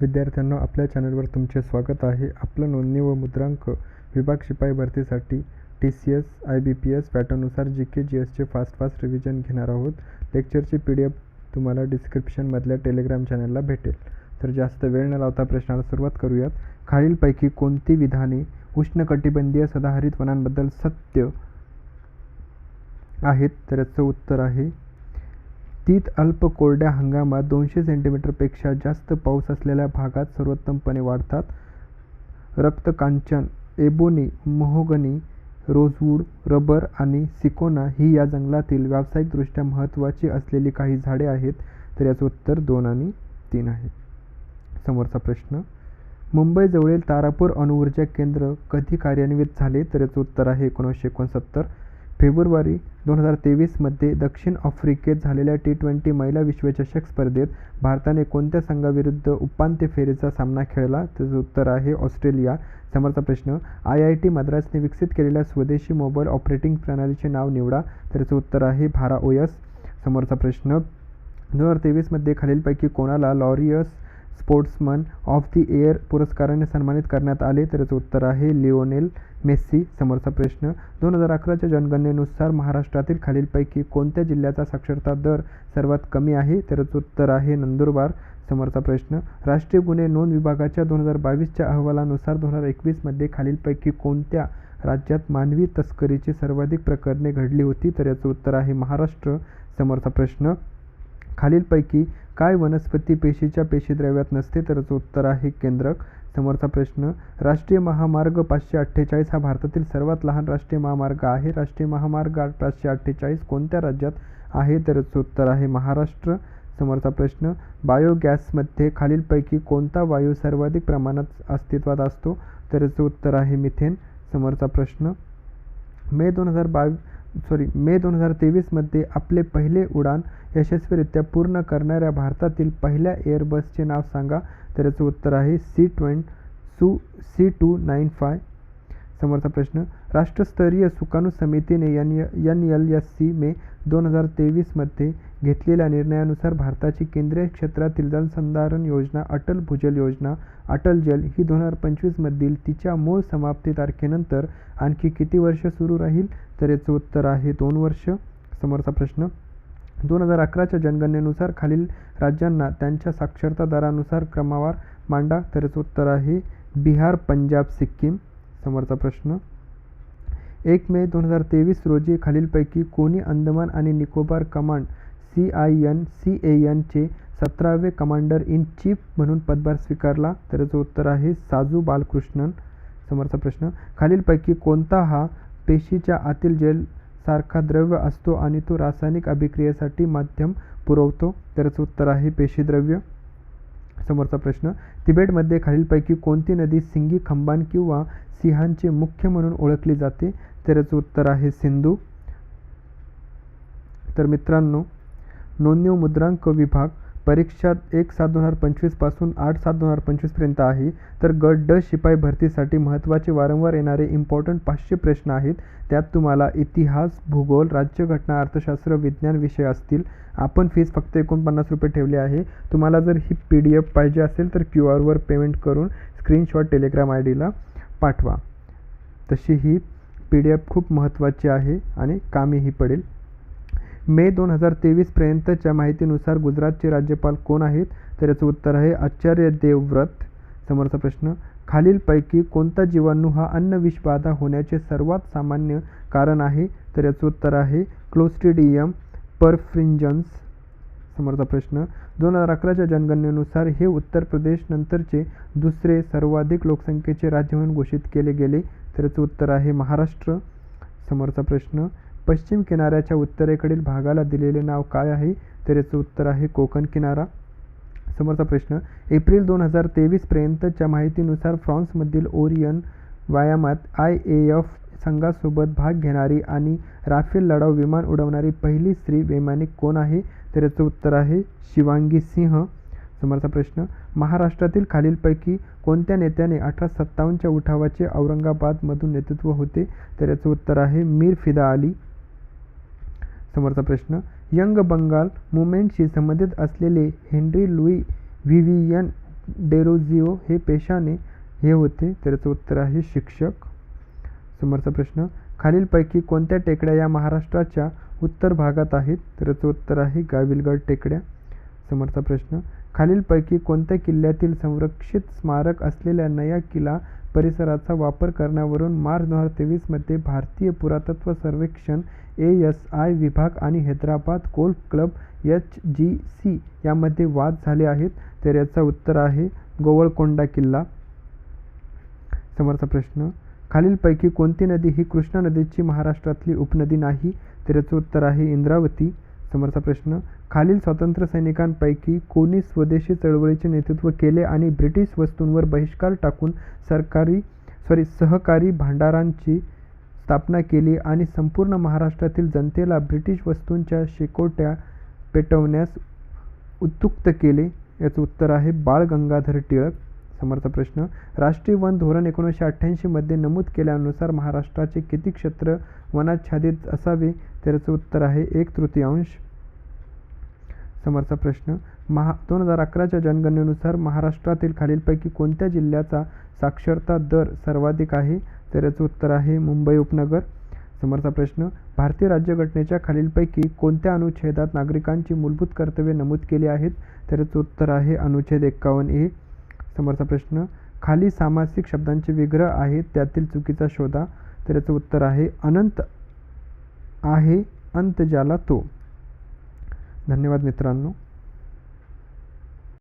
विद्यार्थ्यांनो आपल्या चॅनलवर तुमचे स्वागत आहे. आपलं नोंदणी व मुद्रांक विभाग शिपाई भरतीसाठी T C S I B P S पॅटर्ननुसार G K G एसचे फास्ट फास्ट रिव्हिजन घेणार आहोत. लेक्चरची पी डी एफ तुम्हाला डिस्क्रिप्शनमधल्या टेलिग्राम चॅनलला भेटेल. तर जास्त वेळ न लावता प्रश्नाला सुरुवात करूयात. खालीलपैकी कोणती विधाने उष्णकटिबंधीय सदाहरित वनांबद्दल सत्य आहेत? तर याचं उत्तर आहे तीत अल्प कोरड्या हंगामात दोनशे सेंटीमीटरपेक्षा जास्त पाऊस असलेल्या भागात सर्वोत्तमपणे वाढतात रक्तकांचन एबोनी मोहोगनी रोजवूड रबर आणि सिकोना ही या जंगलातील व्यावसायिकदृष्ट्या महत्त्वाची असलेली काही झाडे आहेत तर याचं उत्तर दोन आणि तीन आहे. समोरचा प्रश्न मुंबईजवळील तारापूर अणुऊर्जा केंद्र कधी कार्यान्वित झाले? तर याचं उत्तर आहे एकोणीसशे एकोणसत्तर. फेब्रुवारी दोन हजार तेवीसमध्ये दक्षिण आफ्रिकेत झालेल्या टी ट्वेंटी महिला विश्वचषक स्पर्धेत भारताने कोणत्या संघाविरुद्ध उपांत्य फेरीचा सामना खेळला? त्याचं उत्तर आहे ऑस्ट्रेलिया. समोरचा प्रश्न आय आय टी मद्रासने विकसित केलेल्या स्वदेशी मोबाईल ऑपरेटिंग प्रणालीचे नाव निवडा. त्याचं उत्तर आहे भारा ओयस समोरचा प्रश्न दोन हजार तेवीसमध्ये खालीलपैकी कोणाला Laureus sportsman of the year पुरस्काराने सन्मानित करण्यात आले. तर याचं उत्तर आहे लिओनेल मेस्सी. समोरचा प्रश्न दोन हजार अकराच्या जनगणनेनुसार महाराष्ट्रातील खालीलपैकी कोणत्या जिल्ह्याचा साक्षरता दर सर्वात कमी आहे? त्याचं उत्तर आहे नंदुरबार. समोरचा प्रश्न राष्ट्रीय गुन्हे नोंद विभागाच्या दोन हजार बावीसच्या अहवालानुसार दोन हजार एकवीसमध्ये खालीलपैकी कोणत्या राज्यात मानवी तस्करीची सर्वाधिक प्रकरणे घडली होती? तर याचं उत्तर आहे महाराष्ट्र. समोरचा प्रश्न खालीलपैकी काय वनस्पती पेशीच्या पेशीद्रव्यात नसते तरच उत्तर आहे केंद्रक. समोरचा प्रश्न राष्ट्रीय महामार्ग पाचशे अठ्ठेचाळीस हा भारतातील सर्वात लहान राष्ट्रीय महामार्ग आहे. राष्ट्रीय महामार्ग पाचशे अठ्ठेचाळीस कोणत्या राज्यात आहे तरच उत्तर आहे महाराष्ट्र. समोरचा प्रश्न बायोगॅसमध्ये खालीलपैकी कोणता वायू सर्वाधिक प्रमाणात अस्तित्वात असतो तरच उत्तर आहे मिथेन. समोरचा प्रश्न मे दोन हजार बावी सॉरी मे दोन हजार तेवीसमध्ये आपले पहिले उडान यशस्वीरित्या पूर्ण करणाऱ्या भारतातील पहिल्या एअरबसचे नाव सांगा. तर याचं उत्तर आहे सी ट्वेंट सू सी टू नाईन फाय. समोरचा प्रश्न राष्ट्रस्तरीय सुकाणू समितीने N N L S C मे दोन हजार तेवीसमध्ये घेतलेल्या निर्णयानुसार भारताची केंद्रीय क्षेत्रातील जलसंधारण योजना अटल भूजल योजना अटल जल ही दोन हजार पंचवीसमधील तिच्या मूळ समाप्ती तारखेनंतर आणखी किती वर्ष सुरू राहील? तर याचं उत्तर आहे दोन वर्ष. समोरचा प्रश्न दोन हजार अकराच्या जनगणनेनुसार खालील राज्यांना त्यांच्या साक्षरता दरानुसार क्रमवार मांडा. तर याचं उत्तर आहे बिहार पंजाब सिक्कीम. समोरचा प्रश्न एक मे दोन हजार तेवीस रोजी खालीलपैकी कोणी अंदमान आणि Nicobar command C I N C A एनचे सतरावे कमांडर इन चीफ म्हणून पदभार स्वीकारला त्याचं उत्तर आहे साजू बालकृष्णन. समोरचा प्रश्न खालीलपैकी कोणता हा पेशीच्या आतील जेल सारखा द्रव्य असतो आणि तो रासायनिक अभिक्रियेसाठी माध्यम पुरवतो? त्याचं उत्तर आहे पेशीद्रव्य समोरचा प्रश्न तिबेटमध्ये खालीलपैकी कोणती नदी सिंगी खंबान किंवा सिंहांचे मुख्य म्हणून ओळखली जाते? त्याचं उत्तर आहे सिंधू. तर मित्रांनो नोंदणी मुद्रांक विभाग परीक्षा एक सात दोन हजार पंचवीसपासून आठ सात दोन हजार पंचवीसपर्यंत आहे. तर गट ड शिपाई भरतीसाठी महत्त्वाचे वारंवार येणारे इम्पॉर्टंट पाचशे प्रश्न आहेत. त्यात तुम्हाला इतिहास भूगोल राज्यघटना अर्थशास्त्र विज्ञान विषय असतील. आपण फीस फक्त एकोणपन्नास रुपये ठेवली आहे. तुम्हाला जर ही पी डी एफ पाहिजे असेल तर क्यू आरवर पेमेंट करून स्क्रीनशॉट टेलिग्राम आय डीला पाठवा. तशी ही पी डी एफ खूप महत्त्वाची आहे आणि कामीही पडेल. मे दोन हजार तेवीसपर्यंतच्या माहितीनुसार गुजरातचे राज्यपाल कोण आहेत? तर याचं उत्तर आहे आचार्य देवव्रत. समोरचा प्रश्न खालीलपैकी कोणता जीवाणू हा अन्नविषबाधा होण्याचे सर्वात सामान्य कारण आहे? तर याचं उत्तर आहे क्लोस्ट्रिडियम परफ्रिंजन्स. समोरचा प्रश्न दोन हजार अकराच्या जनगणनेनुसार हे उत्तर प्रदेश नंतरचे दुसरे सर्वाधिक लोकसंख्येचे राज्य म्हणून घोषित केले गेले. तर याचं उत्तर आहे महाराष्ट्र. समोरचा प्रश्न पश्चिम किनाऱ्याच्या उत्तरेकडील भागाला दिलेले नाव काय आहे? तर याचं उत्तर आहे कोकण किनारा. समोरचा प्रश्न एप्रिल दोन हजार तेवीसपर्यंतच्या माहितीनुसार फ्रान्समधील ओरियन व्यायामात आय ए एफ संघासोबत भाग घेणारी आणि राफेल लढाऊ विमान उडवणारी पहिली स्त्री वैमानिक कोण आहे? तर याचं उत्तर आहे शिवांगी सिंह. समोरचा प्रश्न महाराष्ट्रातील खालीलपैकी कोणत्या नेत्याने अठरा सत्तावन्नच्या उठावाचे औरंगाबादमधून नेतृत्व होते? तर याचं उत्तर आहे मीर फिदा अली. समोरचा प्रश्न. यंग बंगाल मुवमेंटशी संबंधित असलेले हेनरी लुई व्हिव्हियन डेरोझिओ हे पेशाने हे होते त्याचं उत्तर आहे शिक्षक. समोरचा प्रश्न. खालीलपैकी कोणत्या टेकड्या या महाराष्ट्राच्या उत्तर भागात आहेत? त्याचं उत्तर आहे गाविलगड टेकड्या. समोरचा प्रश्न. खालीलपैकी कोणत्या किल्ल्यातील संरक्षित स्मारक असलेल्या नया किल्ला परिसराचा वापर करण्यावरून मार्च दोन हजार तेवीसमध्ये भारतीय पुरातत्व सर्वेक्षण ए एस आय विभाग आणि Hyderabad golf club H G C यामध्ये वाद झाले आहेत. तर याचं उत्तर आहे गोवळकोंडा किल्ला. समोरचा प्रश्न खालीलपैकी कोणती नदी ही कृष्णा नदीची महाराष्ट्रातली उपनदी नाही? तर याचं उत्तर आहे इंद्रावती. समोरचा प्रश्न खालील स्वातंत्र्य सैनिकांपैकी कोणी स्वदेशी चळवळीचे नेतृत्व केले आणि ब्रिटिश वस्तूंवर बहिष्कार टाकून सरकारी सॉरी सहकारी भांडारांची स्थापना केली आणि संपूर्ण महाराष्ट्रातील जनतेला ब्रिटिश वस्तूंच्या शेकोट्या पेटवण्यास उद्युक्त केले? याचं उत्तर आहे बाळ गंगाधर टिळक. समर्थ प्रश्न. राष्ट्रीय वन धोरण एकोणीसशे अठ्ठ्याऐंशीमध्ये नमूद केल्यानुसार महाराष्ट्राचे किती क्षेत्र वनाच्छादित असावे? त्याचं उत्तर आहे एक तृतीयांश. समोरचा प्रश्न. महा दोन हजार अकराच्या जनगणनेनुसार महाराष्ट्रातील खालीलपैकी कोणत्या जिल्ह्याचा साक्षरता दर सर्वाधिक आहे? तर याचं उत्तर आहे मुंबई उपनगर. समोरचा प्रश्न. भारतीय राज्यघटनेच्या खालीलपैकी कोणत्या अनुच्छेदात नागरिकांची मूलभूत कर्तव्ये नमूद केली आहेत? तर याचं उत्तर आहे अनुच्छेद एक्कावन्न ए. समोरचा प्रश्न खाली सामासिक शब्दांचे विग्रह आहेत त्यातील चुकीचा शोधा तर याचं उत्तर आहे अनंत आहे अंत ज्याला तो. धन्यवाद मित्रांनो.